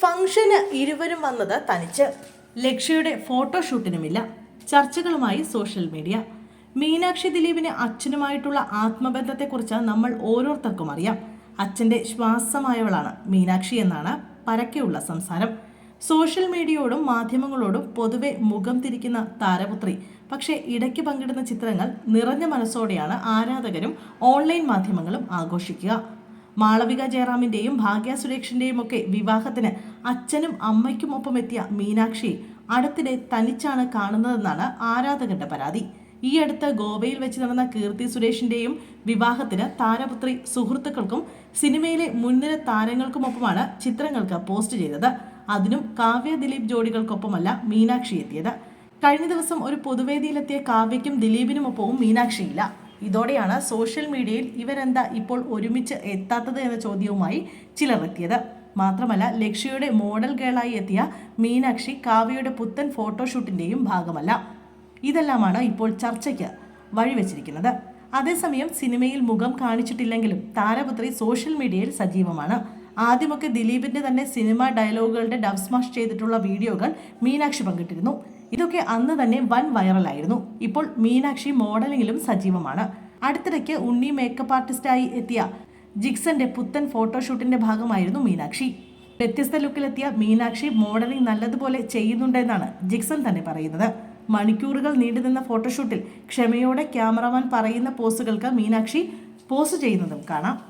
ഫംഗ്ഷന് ഇരുവരും വന്നത് തനിച്ച്. ലക്ഷ്യയുടെ ഫോട്ടോഷൂട്ടിനുമില്ല. ചർച്ചകളുമായി സോഷ്യൽ മീഡിയ. മീനാക്ഷി ദിലീപിന് അച്ഛനുമായിട്ടുള്ള ആത്മബന്ധത്തെക്കുറിച്ച് നമ്മൾ ഓരോരുത്തർക്കും അറിയാം. അച്ഛന്റെ ശ്വാസമായവളാണ് മീനാക്ഷി എന്നാണ് പരക്കെയുള്ള സംസാരം. സോഷ്യൽ മീഡിയയോടും മാധ്യമങ്ങളോടും പൊതുവെ മുഖം തിരിക്കുന്ന താരപുത്രി. പക്ഷേ ഇടയ്ക്ക് പങ്കിടുന്ന ചിത്രങ്ങൾ നിറഞ്ഞ മനസ്സോടെയാണ് ആരാധകരും ഓൺലൈൻ മാധ്യമങ്ങളും ആഘോഷിക്കുക. മാളവിക ജയറാമിന്റെയും ഭാഗ്യ സുരേഷിന്റെയും ഒക്കെ വിവാഹത്തിന് അച്ഛനും അമ്മയ്ക്കും ഒപ്പം എത്തിയ മീനാക്ഷി അടുത്തിടെ തനിച്ചാണ് കാണുന്നതെന്നാണ് ആരാധകരുടെ പരാതി. ഈ അടുത്ത് ഗോവയിൽ വെച്ച് നടന്ന കീർത്തി സുരേഷിന്റെയും വിവാഹത്തിന് താരപുത്രി സുഹൃത്തുക്കൾക്കും സിനിമയിലെ മുൻനിര താരങ്ങൾക്കുമൊപ്പമാണ് ചിത്രങ്ങൾക്ക് പോസ്റ്റ് ചെയ്തത്. അതിനും കാവ്യ ദിലീപ് ജോഡികൾക്കൊപ്പമല്ല മീനാക്ഷി എത്തിയത്. കഴിഞ്ഞ ദിവസം ഒരു പൊതുവേദിയിലെത്തിയ കാവ്യയ്ക്കും ദിലീപിനുമൊപ്പവും മീനാക്ഷിയില്ല. ഇതോടെയാണ് സോഷ്യൽ മീഡിയയിൽ ഇവരെന്താ ഇപ്പോൾ ഒരുമിച്ച് എത്താത്തത് എന്ന ചോദ്യവുമായി ചിലർ എത്തിയത് മാത്രമല്ല ലക്ഷ്യയുടെ മോഡൽ ഗേളായി എത്തിയ മീനാക്ഷി കാവ്യയുടെ പുത്തൻ ഫോട്ടോഷൂട്ടിന്റെയും ഭാഗമല്ല. ഇതെല്ലാമാണ് ഇപ്പോൾ ചർച്ചയ്ക്ക് വഴിവെച്ചിരിക്കുന്നത്. അതേസമയം സിനിമയിൽ മുഖം കാണിച്ചിട്ടില്ലെങ്കിലും താരപുത്രി സോഷ്യൽ മീഡിയയിൽ സജീവമാണ്. ആദ്യമൊക്കെ ദിലീപിന്റെ തന്നെ സിനിമ ഡയലോഗുകളുടെ ഡബ് സ്മാഷ് ചെയ്തിട്ടുള്ള വീഡിയോകൾ മീനാക്ഷി പങ്കിട്ടിരുന്നു. ഇതൊക്കെ അന്ന് തന്നെ വൻ വൈറലായിരുന്നു. ഇപ്പോൾ മീനാക്ഷി മോഡലിംഗിലും സജീവമാണ്. അടുത്തിടയ്ക്ക് ഉണ്ണി മേക്കപ്പ് ആർട്ടിസ്റ്റായി എത്തിയ ജിക്സന്റെ പുത്തൻ ഫോട്ടോഷൂട്ടിന്റെ ഭാഗമായിരുന്നു മീനാക്ഷി. വ്യത്യസ്ത ലുക്കിലെത്തിയ മീനാക്ഷി മോഡലിംഗ് നല്ലതുപോലെ ചെയ്യുന്നുണ്ടെന്നാണ് ജിക്സൺ തന്നെ പറയുന്നത്. മണിക്കൂറുകൾ നീണ്ടുനിന്ന ഫോട്ടോഷൂട്ടിൽ ക്ഷമയോടെ ക്യാമറമാൻ പറയുന്ന പോസുകൾക്ക് മീനാക്ഷി പോസ് ചെയ്യുന്നതും കാണാം.